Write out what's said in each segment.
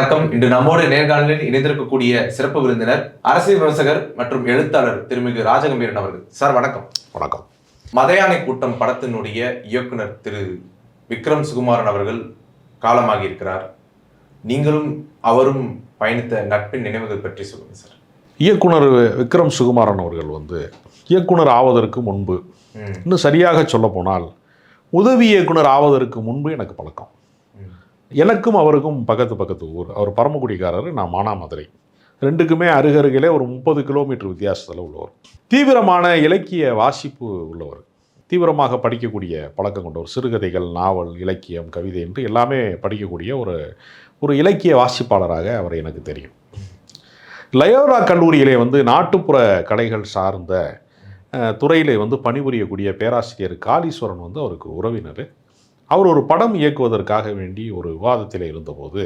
வணக்கம். இன்று நம்மோடு நேர்காணலில் இணைந்திருக்கக்கூடிய சிறப்பு விருந்தினர் அரசியல் விமர்சகர் மற்றும் எழுத்தாளர் திருமிகு ராஜகம்பீரன் அவர்கள். சார் வணக்கம். வணக்கம். மதையானை கூட்டம் படத்தினுடைய இயக்குனர் திரு விக்ரம் சுகுமாரன் அவர்கள் காலமாகி இருக்கிறார். நீங்களும் அவரும் பயணித்த நட்பின் நினைவுகள் பற்றி சொல்லுங்க சார். இயக்குனர் விக்ரம் சுகுமாரன் அவர்கள் வந்து இயக்குனர் ஆவதற்கு முன்பு இன்னும் சரியாக சொல்ல போனால் உதவி இயக்குனர் ஆவதற்கு முன்பு எனக்கு பழக்கம். எனக்கும் அவருக்கும் பக்கத்து பக்கத்து ஊர். அவர் பரமக்குடிக்காரர் நான் மானாமதுரை. ரெண்டுக்குமே அருகருகிலே ஒரு முப்பது கிலோமீட்டர் வித்தியாசத்தில் உள்ளவர். தீவிரமான இலக்கிய வாசிப்பு உள்ளவர். தீவிரமாக படிக்கக்கூடிய பழக்கம் கொண்டவர் சிறுகதைகள் நாவல் இலக்கியம் கவிதை என்று எல்லாமே படிக்கக்கூடிய ஒரு ஒரு இலக்கிய வாசிப்பாளராக அவர் எனக்கு தெரியும். லயோரா கல்லூரியிலே வந்து நாட்டுப்புற கலைகள் சார்ந்த துறையிலே வந்து பணிபுரியக்கூடிய பேராசிரியர் காளீஸ்வரன் வந்து அவருக்கு உறவினர். அவர் ஒரு படம் இயக்குவதற்காக வேண்டி ஒரு விவாதத்தில் இருந்தபோது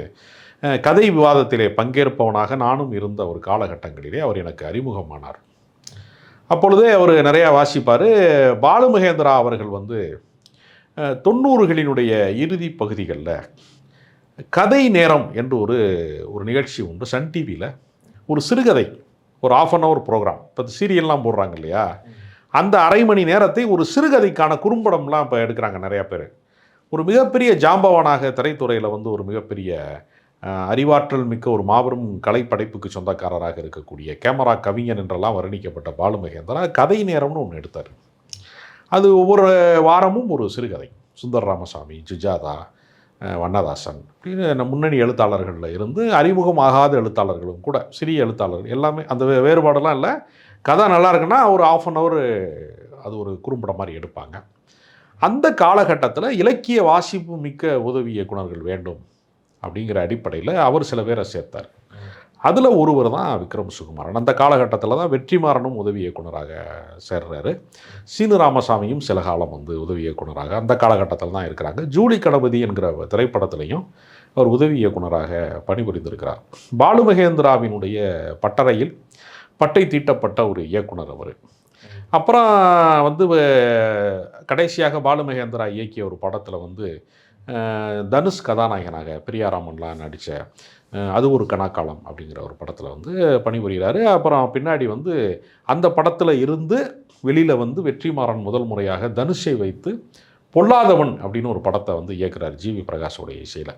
கதை விவாதத்திலே பங்கேற்பவனாக நானும் இருந்த ஒரு காலகட்டங்களிலே அவர் எனக்கு அறிமுகமானார். அப்பொழுதே அவர் நிறையா வாசிப்பார். பாலு மகேந்திரா அவர்கள் வந்து தொண்ணூறுகளினுடைய இறுதி பகுதிகளில் கதை நேரம் என்று ஒரு ஒரு நிகழ்ச்சி உண்டு. சன் டிவியில் ஒரு சிறுகதை ஒரு ஆஃப் அன் ஹவர் ப்ரோக்ராம் இப்போ சீரியல்லாம் போடுறாங்க இல்லையா? அந்த அரை மணி நேரத்தை ஒரு சிறுகதைக்கான குறும்படம்லாம் இப்போ எடுக்கிறாங்க நிறையா பேர். ஒரு மிகப்பெரிய ஜாம்பவானாக திரைத்துறையில் வந்து ஒரு மிகப்பெரிய அறிவாற்றல் மிக்க ஒரு மாபெரும் கலைப்படைப்புக்கு சொந்தக்காரராக இருக்கக்கூடிய கேமரா கவிஞன் என்றெல்லாம் வர்ணிக்கப்பட்ட பாலு மகேந்திரா கதை நேரம்னு ஒன்று எடுத்தார். அது ஒவ்வொரு வாரமும் ஒரு சிறுகதை. சுந்தர் ராமசாமி சுஜாதா வண்ணதாசன் அப்படின்னு முன்னணி எழுத்தாளர்களில் இருந்து அறிமுகமாகாத எழுத்தாளர்களும் கூட சிறிய எழுத்தாளர்கள் எல்லாமே அந்த வேறுபாடெல்லாம் இல்லை. கதை நல்லா இருக்குன்னா ஒரு ஆஃப் அன் ஹவர் அது ஒரு குறும்படம் மாதிரி எடுப்பாங்க. அந்த காலகட்டத்தில் இலக்கிய வாசிப்பு மிக்க உதவி இயக்குனர்கள் வேண்டும் அப்படிங்கிற அடிப்படையில் அவர் சில பேரை சேர்த்தார். அதில் ஒருவர் தான் விக்ரம் சுகுமாரன். அந்த காலகட்டத்தில் தான் வெற்றிமாறனும் உதவி இயக்குனராக சேர்றாரு. சீனு ராமசாமியும் சில காலம் வந்து உதவி இயக்குனராக அந்த காலகட்டத்தில் தான் இருக்கிறாங்க. ஜூலி கணபதி என்கிற திரைப்படத்திலையும் அவர் உதவி இயக்குனராக பணிபுரிந்திருக்கிறார். பாலு மகேந்திராவினுடைய பட்டறையில் பட்டை தீட்டப்பட்ட ஒரு இயக்குனர் அவர். அப்புறம் வந்து கடைசியாக பாலு மகேந்திரா இயக்கிய ஒரு படத்தில் வந்து தனுஷ் கதாநாயகனாக பிரியாராமன்லாம் நடித்த அது ஒரு கணக்காலம் அப்படிங்கிற ஒரு படத்தில் வந்து பணிபுரிகிறாரு. அப்புறம் பின்னாடி வந்து அந்த படத்தில் இருந்து வெளியில் வந்து வெற்றிமாறன் முதல் முறையாக தனுஷை வைத்து பொல்லாதவன் அப்படின்னு ஒரு படத்தை வந்து இயக்குறார் ஜிவி பிரகாஷோடைய இசையில்.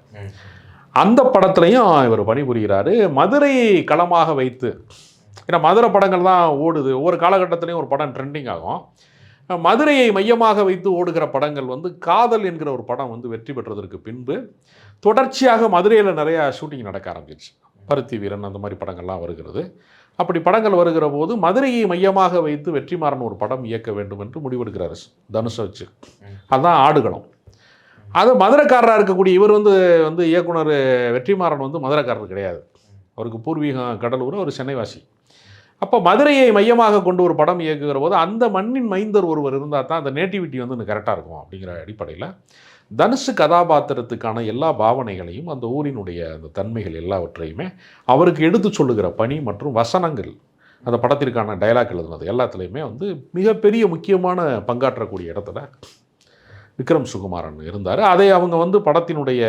அந்த படத்துலையும் இவர் பணிபுரிகிறாரு. மதுரையை களமாக வைத்து ஏன்னா மதுரை படங்கள் தான் ஓடுது. ஒவ்வொரு காலகட்டத்திலையும் ஒரு படம் ட்ரெண்டிங் ஆகும். மதுரையை மையமாக வைத்து ஓடுகிற படங்கள் வந்து காதல் என்கிற ஒரு படம் வந்து வெற்றி பெற்றதற்கு பின்பு தொடர்ச்சியாக மதுரையில் நிறையா ஷூட்டிங் நடக்க ஆரம்பிச்சிச்சு பருத்தி வீரன் அந்த மாதிரி படங்கள்லாம் வருகிறது. அப்படி படங்கள் வருகிற போது மதுரையை மையமாக வைத்து வெற்றிமாறன் ஒரு படம் இயக்க வேண்டும் என்று முடிவெடுக்கிறார் தனுஷை வச்சு. அதுதான் ஆடுகளம். அது மதுரைக்காரராக இருக்கக்கூடிய இவர் வந்து வந்து இயக்குனர் வெற்றிமாறன் வந்து மதுரைக்காரர் கிடையாது. அவருக்கு பூர்வீகம் கடலூர் அவர் சென்னைவாசி. அப்போ மதுரையை மையமாக கொண்டு ஒரு படம் இயக்குகிற போது அந்த மண்ணின் மைந்தர் ஒருவர் இருந்தால் தான் அந்த நேட்டிவிட்டி வந்து கரெக்டாக இருக்கும் அப்படிங்கிற அடிப்படையில் தனுஷு கதாபாத்திரத்துக்கான எல்லா பாவனைகளையும் அந்த ஊரினுடைய அந்த தன்மைகள் எல்லாவற்றையுமே அவருக்கு எடுத்து சொல்லுகிற பணி மற்றும் வசனங்கள் அந்த படத்திற்கான டயலாக் எழுதுனது எல்லாத்துலேயுமே வந்து மிகப்பெரிய முக்கியமான பங்காற்றக்கூடிய இடத்துல விக்ரம் சுகுமாரன் இருந்தார். அதை அவங்க வந்து படத்தினுடைய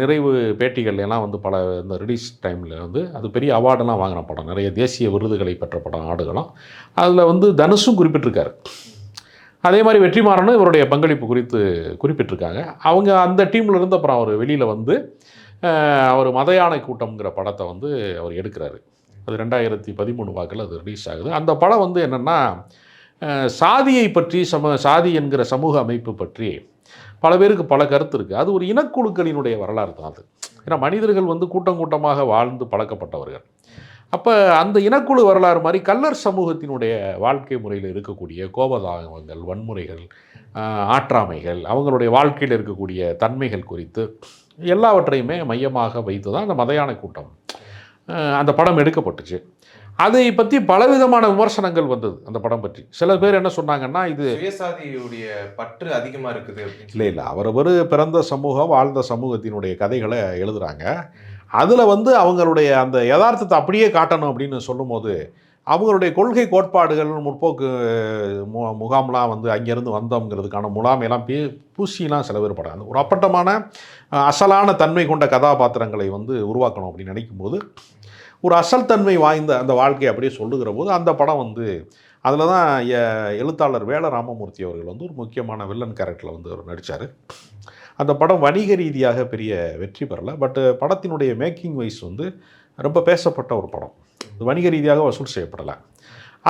நிறைவு பேட்டிகள் எல்லாம் வந்து பல இந்த ரிலீஸ் டைமில் வந்து அது பெரிய அவார்டெல்லாம் வாங்கின படம். நிறைய தேசிய விருதுகளை பெற்ற படம் ஆடுகளும். அதில் வந்து தனுஷும் குறிப்பிட்டிருக்காரு. அதே மாதிரி வெற்றிமாறனும் இவருடைய பங்களிப்பு குறித்து குறிப்பிட்டிருக்காங்க. அவங்க அந்த டீமில் இருந்து அப்புறம் அவர் வெளியில் வந்து அவர் மதயானை கூட்டம்ங்கிற படத்தை வந்து அவர் எடுக்கிறாரு. அது ரெண்டாயிரத்தி பதிமூணு வாக்கில் அது ரிலீஸ் ஆகுது. அந்த படம் வந்து என்னென்னா சாதியை பற்றி சம சாதி என்கிற சமூக அமைப்பு பற்றி பல பேருக்கு பல கருத்து இருக்குது அது ஒரு இனக்குழுக்களினுடைய வரலாறு தான் அது. ஏன்னா மனிதர்கள் வந்து கூட்டம் கூட்டமாக வாழ்ந்து பழக்கப்பட்டவர்கள். அப்போ அந்த இனக்குழு வரலாறு மாதிரி கல்லர் சமூகத்தினுடைய வாழ்க்கை முறையில் இருக்கக்கூடிய கோபதாகங்கள் வன்முறைகள் ஆற்றாமைகள் அவங்களுடைய வாழ்க்கையில் இருக்கக்கூடிய தன்மைகள் குறித்து எல்லாவற்றையுமே மையமாக வைத்து தான் அந்த மதையான கூட்டம் அந்த படம் எடுக்கப்பட்டுச்சு. அதை பற்றி பலவிதமான விமர்சனங்கள் வந்தது அந்த படம் பற்றி. சில பேர் என்ன சொன்னாங்கன்னா இது சுயசாதியுடைய பற்று அதிகமா இருக்குது இல்லை இல்லை. அவரவர் பிறந்த சமூகம் வாழ்ந்த சமூகத்தினுடைய கதைகளை எழுதுகிறாங்க அதில் வந்து அவங்களுடைய அந்த யதார்த்தத்தை அப்படியே காட்டணும் அப்படின்னு சொல்லும்போது அவங்களுடைய கொள்கை கோட்பாடுகள் முற்போக்கு மு முகாம்லாம் வந்து அங்கேருந்து வந்தோங்கிறதுக்கான முலாமையெல்லாம் பே பூசிலாம் சில பேர் படம். ஒரு அப்பட்டமான அசலான தன்மை கொண்ட கதாபாத்திரங்களை வந்து உருவாக்கணும் அப்படின்னு நினைக்கும் போது ஒரு அசல் தன்மை வாய்ந்த அந்த வாழ்க்கையை அப்படியே சொல்லுகிற போது அந்த படம் வந்து அதில் தான் எழுத்தாளர் வேல ராமமூர்த்தி அவர்கள் வந்து ஒரு முக்கியமான வில்லன் கேரக்டரில் வந்து அவர் நடித்தார் அந்த படம் வணிக ரீதியாக பெரிய வெற்றி பெறலை. பட் படத்தினுடைய மேக்கிங் வைஸ் வந்து ரொம்ப பேசப்பட்ட ஒரு படம். வணிக ரீதியாக வசூல் செய்யப்படலை.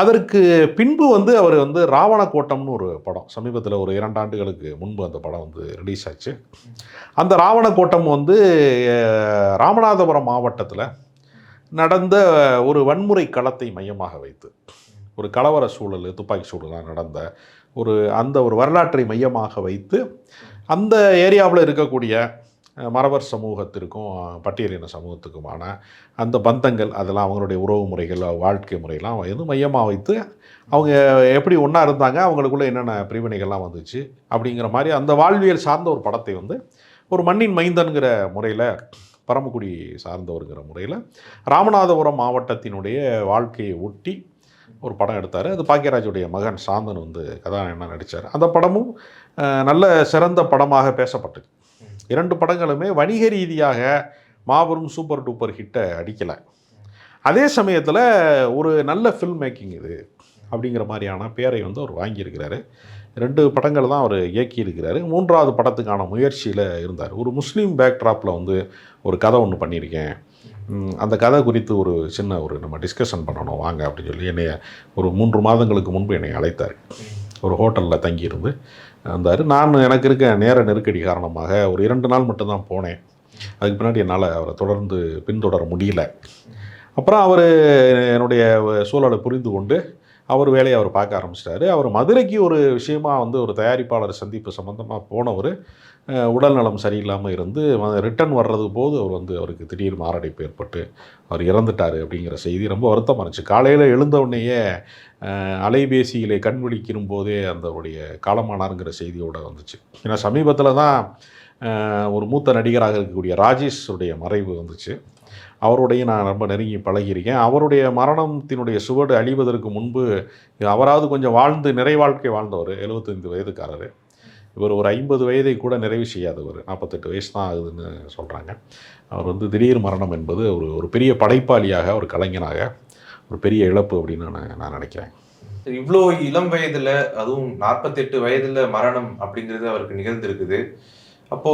அதற்கு பின்பு வந்து அவர் வந்து ராவண கோட்டம்னு ஒரு படம் சமீபத்தில் ஒரு இரண்டு ஆண்டுகளுக்கு முன்பு அந்த படம் வந்து ரிலீஸ் ஆச்சு. அந்த ராவண கோட்டம் வந்து ராமநாதபுரம் மாவட்டத்தில் நடந்த ஒரு வன்முறை களத்தை மையமாக வைத்து ஒரு கலவர சூழல் துப்பாக்கி சூழலாக நடந்த ஒரு அந்த ஒரு வரலாற்றை மையமாக வைத்து அந்த ஏரியாவில் இருக்கக்கூடிய மரவர் மறவர் சமூகத்திற்கும் பட்டியலின சமூகத்துக்குமான அந்த பந்தங்கள் அதெல்லாம் அவங்களுடைய உறவு முறைகள் வாழ்க்கை முறையெல்லாம் வந்து மையமாக வைத்து அவங்க எப்படி ஒன்றா இருந்தாங்க அவங்களுக்குள்ள என்னென்ன பிரிவினைகள்லாம் வந்துச்சு அப்படிங்கிற மாதிரி அந்த வாழ்வியல் சார்ந்த ஒரு படத்தை வந்து ஒரு மண்ணின் மைந்தன்கிற முறையில் பரமக்குடி சார்ந்தவருங்கிற முறையில் ராமநாதபுரம் மாவட்டத்தினுடைய வாழ்க்கையை ஒட்டி ஒரு படம் எடுத்தார். அது பாக்கியராஜுடைய மகன் சாந்தன் வந்து கதாநாயகனாக நடித்தார் அந்த படமும் நல்ல சிறந்த படமாக பேசப்பட்டது. இரண்டு படங்களுமே வணிக ரீதியாக மாபெரும் சூப்பர் டூப்பர் ஹிட்டை அடிக்கலை. அதே சமயத்தில் ஒரு நல்ல ஃபில்ம் மேக்கிங் இது. அப்படிங்கிற மாதிரியான பேரை வந்து அவர் வாங்கியிருக்கிறாரு. ரெண்டு படங்கள் தான் அவர் இயக்கியிருக்கிறாரு. மூன்றாவது படத்துக்கான முயற்சியில் இருந்தார். ஒரு முஸ்லீம் பேக்ட்ராப்பில் வந்து ஒரு கதை ஒன்று பண்ணியிருக்கேன். அந்த கதை குறித்து ஒரு சின்ன ஒரு நம்ம டிஸ்கஷன் பண்ணணும். வாங்க அப்படின்னு சொல்லி என்னைய ஒரு மூன்று மாதங்களுக்கு முன்பு என்னை அழைத்தார். ஒரு ஹோட்டலில் தங்கியிருந்து வந்தார். நான் எனக்கு இருக்க நேர நெருக்கடி காரணமாக ஒரு இரண்டு நாள் மட்டும்தான் போனேன். அதுக்கு பின்னாடி என்னால் அவரை தொடர்ந்து பின்தொடர முடியல. அப்புறம் அவர் என்னுடைய சூழலை புரிந்து கொண்டு அவர் வேலையை அவர் பார்க்க ஆரம்பிச்சிட்டாரு. அவர் மதுரைக்கு ஒரு விஷயமாக வந்து ஒரு தயாரிப்பாளர் சந்திப்பு சம்மந்தமாக போனவர் உடல்நலம் சரியில்லாமல் இருந்து ரிட்டர்ன் வர்றது போது அவர் வந்து அவருக்கு திடீர் மாரடைப்பு ஏற்பட்டு அவர் இறந்துட்டார் அப்படிங்கிற செய்தி ரொம்ப வருத்தமாக இருந்துச்சு. காலையில் எழுந்த உடனேயே அலைபேசியிலே கண் விழிக்கும் போதே அந்தவுடைய காலமானாருங்கிற செய்தியோட வந்துச்சு. ஏன்னா சமீபத்தில் தான் ஒரு மூத்த நடிகராக இருக்கக்கூடிய ராஜேஷுடைய மறைவு வந்துச்சு. அவருடைய நான் ரொம்ப நெருங்கி பழகியிருக்கேன். அவருடைய மரணத்தினுடைய சுவடு அழிவதற்கு முன்பு அவராவது கொஞ்சம் வாழ்ந்து நிறை வாழ்க்கை வாழ்ந்தவர் எழுபத்தைந்து வயதுக்காரர். இவர் ஒரு ஐம்பது வயதை கூட நிறைவு செய்யாதவர் நாற்பத்தெட்டு வயசு தான் ஆகுதுன்னு சொல்கிறாங்க அவர் வந்து திடீர் மரணம் என்பது ஒரு ஒரு பெரிய படைப்பாளியாக ஒரு கலைஞனாக ஒரு பெரிய இழப்பு அப்படின்னு நான் நான் நினைக்கிறேன். இவ்வளோ இளம் வயதில் அதுவும் நாற்பத்தெட்டு வயதில் மரணம் அப்படிங்கிறது அவருக்கு நிகழ்ந்திருக்குது. அப்போ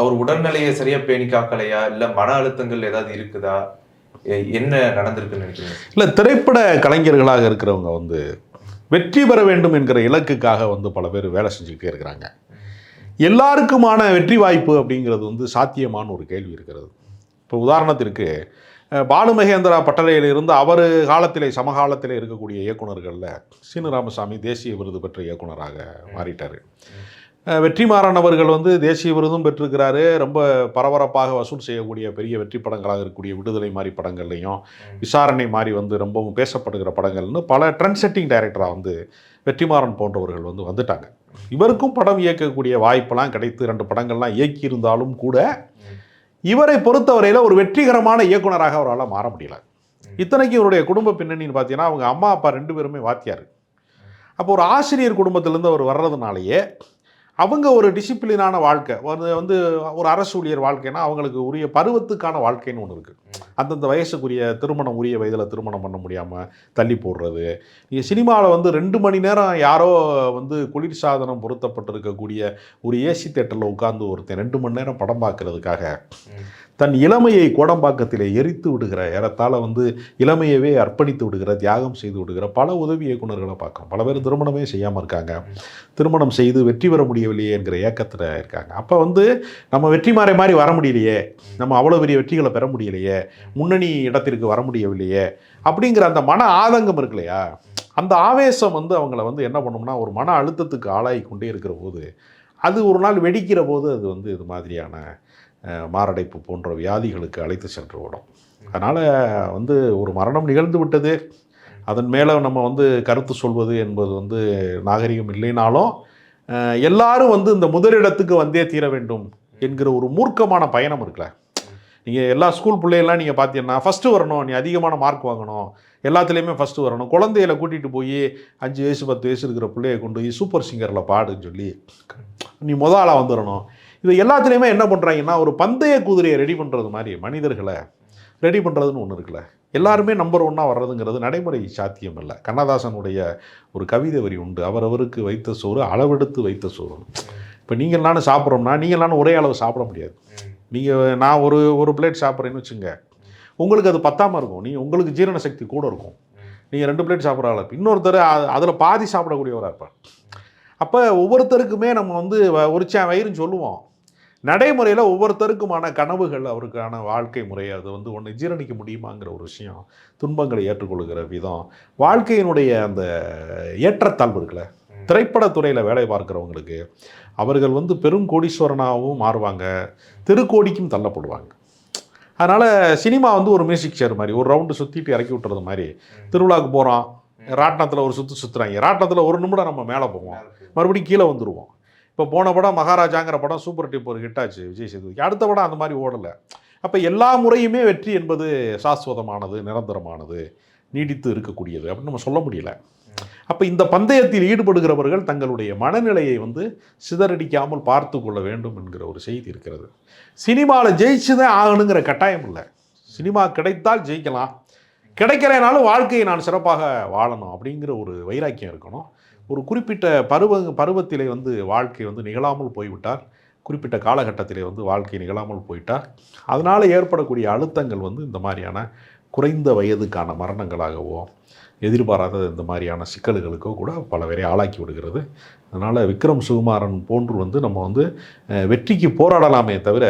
அவர் உடல்நிலையை சரியா பேணி காக்கலையா? இல்ல மன அழுத்தங்கள் ஏதாவது இருக்குதா? என்ன நடந்திருக்குன்னு நினைக்கிறீங்க? இல்லை திரைப்பட கலைஞர்களாக இருக்கிறவங்க வந்து வெற்றி பெற வேண்டும் என்கிற இலக்குக்காக வந்து பல பேர் வேலை செஞ்சுக்கிட்டே இருக்கிறாங்க. எல்லாருக்குமான வெற்றி வாய்ப்பு அப்படிங்கிறது வந்து சாத்தியமான ஒரு கேள்வி இருக்கிறது. இப்போ உதாரணத்திற்கு பாலு மகேந்திரா பட்டறையில் இருந்து அவர் காலத்திலே சமகாலத்திலே இருக்கக்கூடிய இயக்குனர்களில் சீனு ராமசாமி தேசிய விருது பெற்ற இயக்குனராக மாறிட்டார். வெற்றிமாறன் அவர்கள் வந்து தேசிய விருதும் பெற்றிருக்கிறாரு. ரொம்ப பரபரப்பாக வசூல் செய்யக்கூடிய பெரிய வெற்றி படங்களாக இருக்கக்கூடிய விடுதலை மாதிரி படங்கள்லையும் விசாரணை மாதிரி வந்து ரொம்பவும் பேசப்படுகிற படங்கள்னு பல ட்ரெண்ட் செட்டிங் டைரக்டராக வந்து வெற்றிமாறன் போன்றவர்கள் வந்து வந்துட்டாங்க. இவருக்கும் படம் இயக்கக்கூடிய வாய்ப்பெல்லாம் கிடைத்து ரெண்டு படங்கள்லாம் இயக்கியிருந்தாலும் கூட இவரை பொறுத்தவரையில் ஒரு வெற்றிகரமான இயக்குனராக அவரால் மாற முடியல. இத்தனைக்கும் இவருடைய குடும்ப பின்னணின்னு பார்த்தீங்கன்னா அவங்க அம்மா அப்பா ரெண்டு பேருமே வாத்தியார். அப்போ ஒரு ஆசிரியர் குடும்பத்திலேருந்து அவர் வர்றதுனாலேயே அவங்க ஒரு டிசிப்ளினான வாழ்க்கை. வந்து ஒரு அரசு ஊழியர் வாழ்க்கைனா அவங்களுக்கு உரிய பருவத்துக்கான வாழ்க்கைன்னு ஒன்று இருக்குது அந்தந்த வயசுக்குரிய திருமணம் உரிய வயதில் திருமணம் பண்ண முடியாமல் தள்ளி போடுறது. நீங்கள் சினிமாவில் வந்து ரெண்டு மணி நேரம் யாரோ வந்து குளிர்சாதனம் பொருத்தப்பட்டிருக்கக்கூடிய ஒரு ஏசி தேட்டரில் உட்காந்து ஒருத்தன் ரெண்டு மணி நேரம் படம் பார்க்கறதுக்காக தன் இளமையை கோடம்பாக்கத்திலே எரித்து விடுகிற ஏறத்தாழ வந்து இளமையவே அர்ப்பணித்து விடுகிற தியாகம் செய்து விடுகிற பல உதவி இயக்குனர்களை பார்க்குறோம் பல பேர் திருமணமே செய்யாமல் இருக்காங்க. திருமணம் செய்து வெற்றி பெற முடியவில்லையே என்கிற ஏக்கத்தில் இருக்காங்க. அப்போ வந்து நம்ம வெற்றி மாறி மாதிரி வர முடியலையே. நம்ம அவ்வளோ பெரிய வெற்றிகளை பெற முடியலையே. முன்னணி இடத்திற்கு வர முடியவில்லையே. அப்படிங்கிற அந்த மன ஆதங்கம் இருக்கு இல்லையா? அந்த ஆவேசம் வந்து அவங்கள வந்து என்ன பண்ணும்னா ஒரு மன அழுத்தத்துக்கு ஆளாகி கொண்டே இருக்கிற போது அது ஒரு நாள் வெடிக்கிற போது அது வந்து இது மாதிரியான மாரடைப்பு போன்ற வியாதிகளுக்கு அழைத்து சென்று விடும் அதனால் வந்து ஒரு மரணம் நிகழ்ந்து விட்டது. அதன் மேலே நம்ம வந்து கருத்து சொல்வது என்பது வந்து நாகரிகம் இல்லைனாலும் எல்லாரும் வந்து இந்த முதலிடத்துக்கு வந்தே தீர வேண்டும் என்கிற ஒரு மூர்க்கமான பயணம் இருக்குல்ல. நீங்கள் எல்லா ஸ்கூல் பிள்ளையெல்லாம் நீங்கள் பார்த்தீங்கன்னா ஃபஸ்ட்டு வரணும் நீ அதிகமான மார்க் வாங்கணும் எல்லாத்துலேயுமே ஃபஸ்ட்டு வரணும். குழந்தையில கூட்டிகிட்டு போய் அஞ்சு வயசு பத்து வயசு இருக்கிற பிள்ளைய கொண்டு போய் சூப்பர் சிங்கரில் பாடுன்னு சொல்லி நீ முத ஆளாக வந்துடணும் இது எல்லாத்துலேயுமே என்ன பண்ணுறாங்கன்னா ஒரு பந்தய குதிரையை ரெடி பண்ணுறது மாதிரி மனிதர்களை ரெடி பண்ணுறதுன்னு ஒன்று இருக்குல்ல. எல்லாருமே நம்பர் ஒன்னாக வர்றதுங்கிறது நடைமுறை சாத்தியம் இல்லை. கண்ணதாசனுடைய ஒரு கவிதை வரி உண்டு. அவரவருக்கு வைத்த சோறு அளவெடுத்து வைத்த சோறு. இப்போ நீங்கள் நானும் சாப்பிட்றோம்னா நீங்கள் நானும் ஒரே அளவு சாப்பிட முடியாது. நீங்கள் நான் ஒரு ஒரு பிளேட் சாப்பிட்றேன்னு வச்சுங்க. உங்களுக்கு அது பத்தாமல் இருக்கும். நீங்கள் உங்களுக்கு ஜீரண சக்தி கூட இருக்கும். நீங்கள் ரெண்டு பிளேட் சாப்பிட்ற ஆள் இன்னொருத்தர் அதில் பாதி சாப்பிடக்கூடியவராக இருப்பார். அப்போ ஒவ்வொருத்தருக்குமே நம்ம வந்து வ- ஒரு சே வயிறுன்னு சொல்லுவோம். நடைமுறையில் ஒவ்வொருத்தருக்குமான கனவுகள் அவருக்கான வாழ்க்கை முறை அது வந்து ஒன்று ஜீரணிக்க முடியுமாங்கிற ஒரு விஷயம் துன்பங்களை ஏற்றுக்கொள்கிற விதம் வாழ்க்கையினுடைய அந்த ஏற்றத்தாழ்வு இருக்குல்ல? திரைப்படத்துறையில் வேலை பார்க்குறவங்களுக்கு அவர்கள் வந்து பெரும் கோடீஸ்வரனாகவும் மாறுவாங்க திருக்கோடிக்கும் தள்ளப்படுவாங்க. அதனால் சினிமா வந்து ஒரு மியூசிக் சேர் மாதிரி ஒரு ரவுண்டு சுற்றிட்டு இறக்கி விட்டுறது மாதிரி திருவிழாவுக்கு போகிறோம் ராட்டினத்தில் ஒரு சுற்று சுற்றுறாங்க ராட்டினத்தில் ஒரு நிமிடம் நம்ம மேலே போவோம் மறுபடியும் கீழே வந்துடுவோம் இப்போ போன படம் மகாராஜாங்கிற படம் சூப்பர் டிப் ஒரு ஹிட் ஆச்சு விஜய் சேதுபதிக்கு அடுத்த படம் அந்த மாதிரி ஓடலை. அப்போ எல்லா முறையுமே வெற்றி என்பது சாஸ்வதமானது நிரந்தரமானது நீடித்து இருக்கக்கூடியது அப்படின்னு நம்ம சொல்ல முடியல. அப்போ இந்த பந்தயத்தில் ஈடுபடுகிறவர்கள் தங்களுடைய மனநிலையை வந்து சிதறடிக்காமல் பார்த்து கொள்ள வேண்டும் என்கிற ஒரு செய்தி இருக்கிறது. சினிமாவில் ஜெயிச்சு தான் ஆகணுங்கிற கட்டாயம் இல்லை. சினிமா கிடைத்தால் ஜெயிக்கலாம். கிடைக்கிறேனாலும் வாழ்க்கையை நான் சிறப்பாக வாழணும் அப்படிங்கிற ஒரு வைராக்கியம் இருக்கணும். ஒரு குறிப்பிட்ட பருவ பருவத்திலே வந்து வாழ்க்கை வந்து நிகழாமல் போய்விட்டால் குறிப்பிட்ட காலகட்டத்திலே வந்து வாழ்க்கை நிகழாமல் போயிட்டால் அதனால் ஏற்படக்கூடிய அழுத்தங்கள் வந்து இந்த மாதிரியான குறைந்த வயதுக்கான மரணங்களாகவோ எதிர்பாராத இந்த மாதிரியான சிக்கல்களுக்கோ கூட பல பேரை ஆளாக்கி விடுகிறது. அதனால் விக்ரம் சுகுமாரன் போன்று வந்து நம்ம வந்து வெற்றிக்கு போராடலாமே தவிர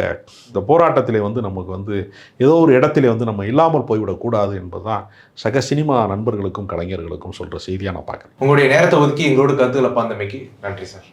இந்த போராட்டத்திலே வந்து நமக்கு வந்து ஏதோ ஒரு இடத்திலே வந்து நம்ம இல்லாமல் போய்விடக்கூடாது என்பதுதான் சக சினிமா நண்பர்களுக்கும் கலைஞர்களுக்கும் சொல்கிற செய்தியாக நான் பார்க்குறேன். உங்களுடைய நேரத்தை ஒதுக்கி எங்களோட கருத்துக்களை பந்தமைக்கு நன்றி சார்.